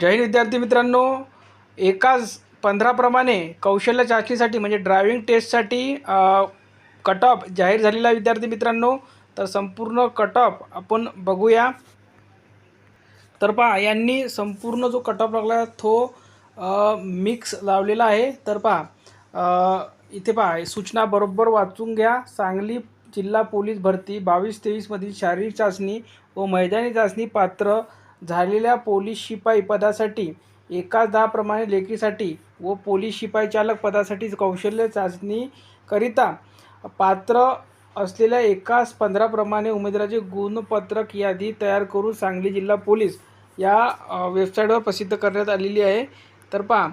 जय विद्यार्थी मित्रांनो एकाच पंधराप्रमाणे कौशल्य चाचणीसाठी म्हणजे ड्रायव्हिंग टेस्टसाठी कट ऑफ जाहीर झालेला विद्यार्थी मित्रांनो. तर संपूर्ण कट ऑफ आपण बघूया. तर पहा यांनी संपूर्ण जो कट ऑफ लागला तो मिक्स लावलेला आहे. तर पहा इथे पहा सूचना बरोबर वाचून घ्या. सांगली जिल्हा पोलीस भरती बावीस तेवीसमधील शारीरिक चाचणी व मैदानी चाचणी पात्र झालेल्या पोलीस शिपाई पदासाठी एकाच दहाप्रमाणे लेखीसाठी व पोलीस शिपाई चालक पदासाठी कौशल्य चाचणीकरिता पात्र असलेल्या एकाच पंधराप्रमाणे उमेदवाराचे गुणपत्रक यादी तयार करून सांगली जिल्हा पोलीस या वेबसाईटवर प्रसिद्ध करण्यात आलेली आहे. तर पहा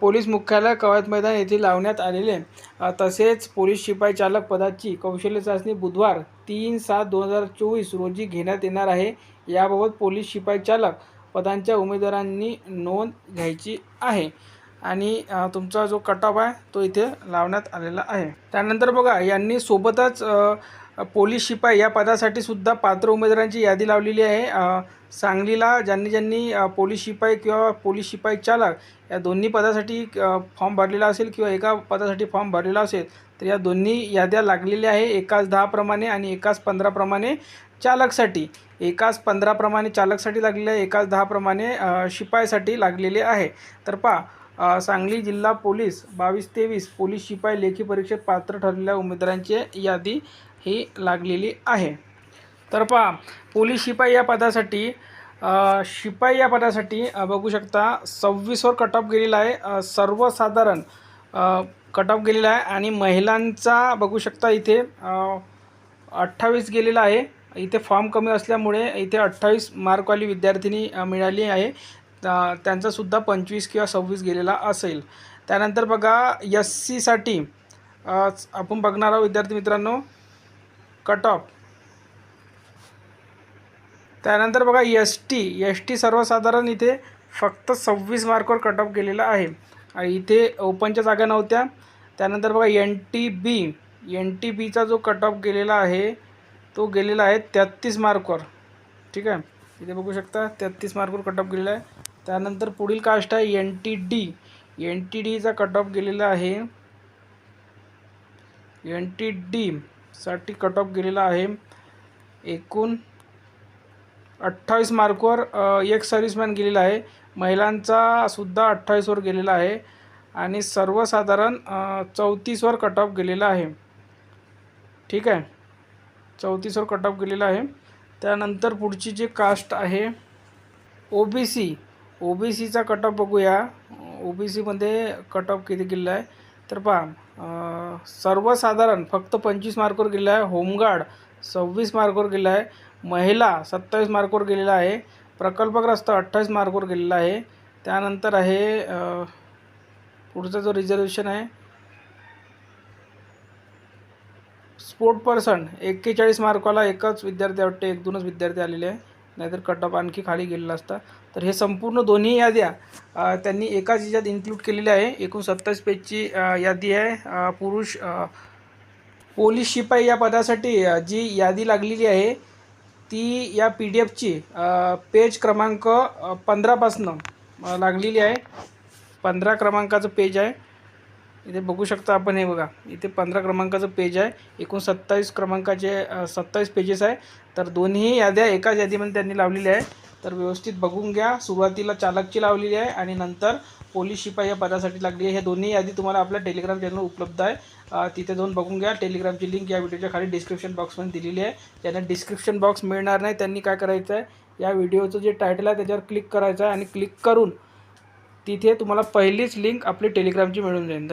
पोलीस मुख्यालय कवायत मैदान येथे लावण्यात आलेले तसेच पोलीस शिपाई चालक पदाची कौशल्य चाचणी बुधवार तीन सात दोन हजार चोवीस रोजी घेण्यात येणार आहे. याबाबत पोलीस शिपाई चालक पदांच्या उमेदवारांनी नोंद घ्यायची आहे. आणि तुमचा जो कट ऑफ आहे तो इथे लावण्यात आलेला आहे. त्यानंतर बघा यांनी सोबतच पोलीस शिपाई या पदासाठी सुद्धा पात्र उमेदवारांची यादी लावलेली आहे. सांगलीला ज्यांनी ज्यांनी पोलीस शिपाई किंवा पोलीस शिपाई चालक या दोन्ही पदासाठी फॉर्म भरलेला असेल किंवा एका पदासाठी फॉर्म भरलेला असेल तर या दोन्ही याद्या लागलेल्या आहे एकाच दहाप्रमाणे आणि एकाच पंधराप्रमाणे चालकसाठी. एकाच पंधराप्रमाणे चालकसाठी लागलेले आहे एकाच दहाप्रमाणे शिपाईसाठी लागलेले आहे. तर पहा सांगली जिल्हा पोलीस बावीस तेवीस पोलीस शिपाई लेखी परीक्षेत पात्र ठरलेल्या उमेदवारांची यादी ही लागलेली आहे. तर पहा पोलीस शिपाई या पदासाठी शिपाई या पदासाठी बघू शकता सव्वीसवर कट ऑफ गेलेला आहे. सर्वसाधारण कट ऑफ गेलेला आहे आणि महिलांचा बघू शकता इथे अठ्ठावीस गेलेला आहे. इथे फॉर्म कमी असल्यामुळे इथे अठ्ठावीस मार्कवाली विद्यार्थिनी मिळाली आहे. त्यांचासुद्धा पंचवीस किंवा सव्वीस गेलेला असेल. त्यानंतर बघा एस सीसाठी आपण बघणार आहोत विद्यार्थी मित्रांनो कट ऑफ त्यानंतर बघा एस टी एस टी सर्वसाधारण इथे फक्त सव्वीस मार्कवर कट ऑफ गेलेला आहे. आणि इथे ओपनच्या जागा नव्हत्या. त्यानंतर बघा N T B N T बीचा जो कट ऑफ गेलेला आहे तो गेलेला आहे तेहत्तीस मार्कवर ठीक आहे? इथे बघू शकता तेहत्तीस मार्कवर कट ऑफ गेलेला आहे. त्यानंतर पुढील कास्ट आहे N T D N T डीचा कट ऑफ गेलेला आहे. एन टी डीसाठी कट ऑफ गेलेला आहे. एकूण अठ्ठावीस मार्कवर एक सर्व्हिसमॅन गेलेला आहे. महिलांचा सुद्धा अठ्ठावीसवर गेलेला आहे. आणि सर्वसाधारण चौतीसवर कट ऑफ गेलेला आहे. ठीक आहे? चौतीसवर कट ऑफ गेलेला आहे. त्यानंतर पुढची जी कास्ट आहे O B C O B सीचा कट ऑफ बघूया. ओ बी सीमध्ये कट ऑफ किती गेलेला आहे? तर पहा सर्वसाधारण फक्त पंचवीस मार्कवर गेलेला आहे. होमगार्ड सव्वीस मार्कवर गेला आहे. महिला सत्तावीस मार्कवर गेलेला आहे. प्रकल्पग्रस्त अठ्ठावीस मार्कवर गेलेला आहे. त्यानंतर आहे पुढचा जो रिझर्वेशन आहे. स्पोर्ट पर्सन एक्केचाळीस मार्कवाला एकच विद्यार्थी वाटते एक दोनच विद्यार्थी आलेले आहे. नाहीतर कट ऑफ आणखी खाली गेलेला असता. तर हे संपूर्ण दोन्ही याद्या त्यांनी एकाच याच्यात इन्क्लूड केलेल्या आहे. एकूण सत्तावीस पेजची यादी आहे. पुरुष पोलीस शिपाई या पदासाठी जी यादी लागलेली आहे ती या पी डी एफची पेज क्रमांक पंधरापासनं लागलेली आहे. पंधरा क्रमांकाचं पेज आहे. इथे बघू शकता आपण हे बघा. इथे पंधरा क्रमांकाचं पेज आहे. एकूण सत्तावीस क्रमांकाचे सत्तावीस पेजेस आहे. तर दोन्ही याद्या एकाच यादीमध्ये त्यांनी लावलेल्या आहे तर व्यवस्थित बघून घ्या. सुरुवातीला चालकची लावलेली आहे आणि नंतर पोलीस शिपाई या पदासाठी लागली आहे. ह्या दोन्ही यादी तुम्हाला आपल्या टेलिग्राम चॅनल उपलब्ध आहे. तिथे जाऊन बघून घ्या. टेलिग्रामची लिंक या व्हिडिओच्या खाली डिस्क्रिप्शन बॉक्समध्ये दिलेली आहे. ज्यांना डिस्क्रिप्शन बॉक्स मिळणार नाही त्यांनी काय करायचं आहे? या व्हिडिओचं जे टायटल आहे त्याच्यावर क्लिक करायचं आहे आणि क्लिक करून तिथे तुम्हाला पहिलीच लिंक आपली टेलिग्रामची मिळून जाईल.